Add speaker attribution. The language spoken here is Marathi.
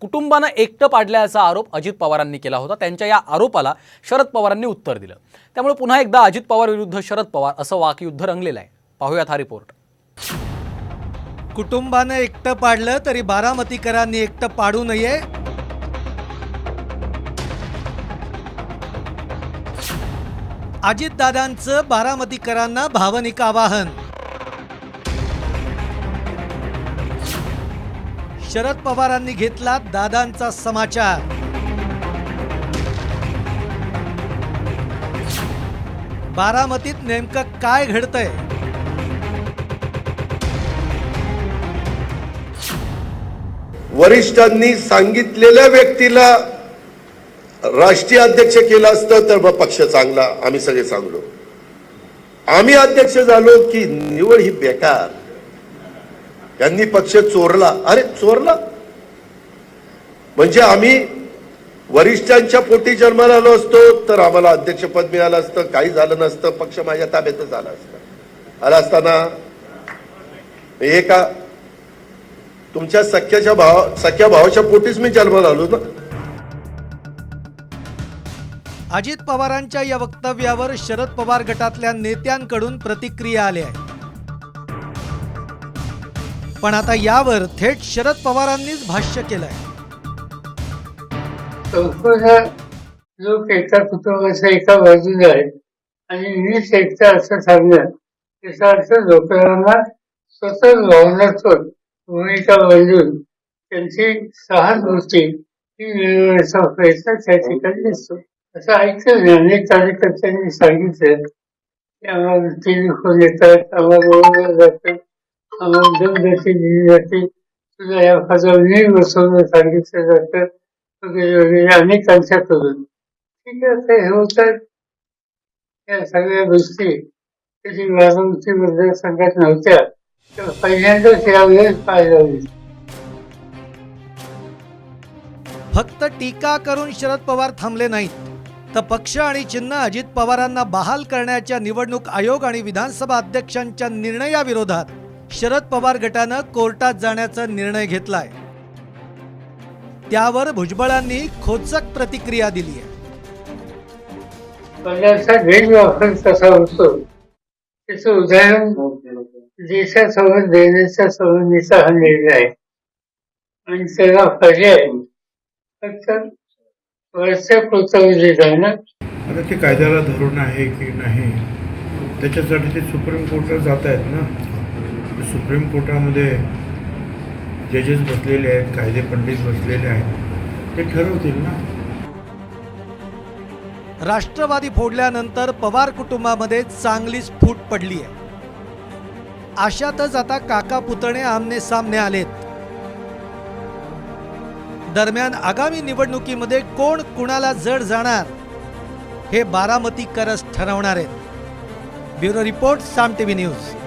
Speaker 1: कुटुंबानं एकटं पाडल्याचा आरोप अजित पवारांनी केला होता. त्यांच्या या आरोपाला शरद पवारांनी उत्तर दिलं. त्यामुळे पुन्हा एकदा अजित पवार विरुद्ध शरद पवार असं वाकयुद्ध रंगलेलं आहे. पाहूयात हा रिपोर्ट.
Speaker 2: कुटुंबानं एकटं पाडलं तरी बारामतीकरांनी एकटं पाडू नये. अजितदादांचं बारामतीकरांना भावनिक आवाहन. शरद पवारांनी घेतला दादांचा समाचार. बारामतीत नेमकं काय घडतंय?
Speaker 3: वरिष्ठांनी सांगितलेल्या व्यक्तीला राष्ट्रीय अध्यक्ष केलं असतं तर मग पक्ष चांगला आम्ही सगळे चांगलो. आम्ही अध्यक्ष झालो की निवड ही बेकार. यांनी पक्ष चोरला. अरे चोरला? म्हणजे आम्ही वरिष्ठांच्या पोटी जन्माला आलो असतो तर आम्हाला अध्यक्षपद मिळालं असतं काही झालं नसतं पक्ष माझ्या ताब्यातच आला असतं. आला असताना हे का तुमच्या सख्याच्या भावा सख्या भावाच्या पोटीच मी जन्माला आलो ना?
Speaker 2: अजित पवारांच्या या वक्तव्यावर शरद पवार गटातल्या नेत्यांकडून प्रतिक्रिया आल्या आहेत. पण आता यावर थेट शरद पवारांनीच भाष्य केलंय.
Speaker 4: संपूर्ण लोक कुटुंब असं एका बाजूला आहे आणि वीस एकटा असं सांगणं त्याचा अर्थ लोकांना स्वतः भावनात्मक भूमिका बांधून त्यांची सहानुभूती ही मिळवण्याचा प्रयत्न त्या ठिकाणी दिसतो असं ऐकलं मी अनेक कार्यकर्त्यांनी सांगितलं की आम्हाला तीन फोन येतात आम्हाला जातात जातं दिली जाते तुला या पदावर बसवणं सांगितलं जातं वगैरे वगैरे अनेकांच्याकडून ठीक आहे हे होतात या सगळ्या गोष्टी त्याची बारामतीबद्दल सांगत नव्हत्या तर पहिल्यांदाच यावेळेस पाहायला
Speaker 2: फक्त टीका करून शरद पवार थांबले नाहीत. तर पक्ष आणि चिन्ह अजित पवारांना बहाल करण्याच्या निवडणूक आयोग आणि विधानसभा अध्यक्षांच्या निर्णयाविरोधात शरद पवार गटानं कोर्टात जाण्याचा निर्णय घेतलाय. त्यावर भुजबळांनी खोचक प्रतिक्रिया दिली आहे.
Speaker 4: पदाचा गैरवापर कसा होतो? त्याचं उदाहरण देशासमोर देण्याच्या संबंधीचा हा निर्णय आहे. आणि त्याला पर्याय फक्त वरच्या पोचावले जाणं.
Speaker 5: आता ते कायद्याला धरून आहे की नाही त्याच्यासाठी ते सुप्रीम कोर्टात जात आहेत ना? सुप्रीम कोर्टामध्ये जजेस बसलेले आहेत कायदे पंडित बसलेले आहेत. ते ठरवतील ना.
Speaker 2: राष्ट्रवादी फोडल्यानंतर पवार कुटुंबामध्ये चांगलीच फूट पडली आहे. अशातच आता काका पुतणे आमने सामने आलेत. दरम्यान आगामी निवडणुकीमध्ये कोण कुणाला जड जाणार हे बारामतीकरच ठरवणार आहेत. Bureau report Saam TV news.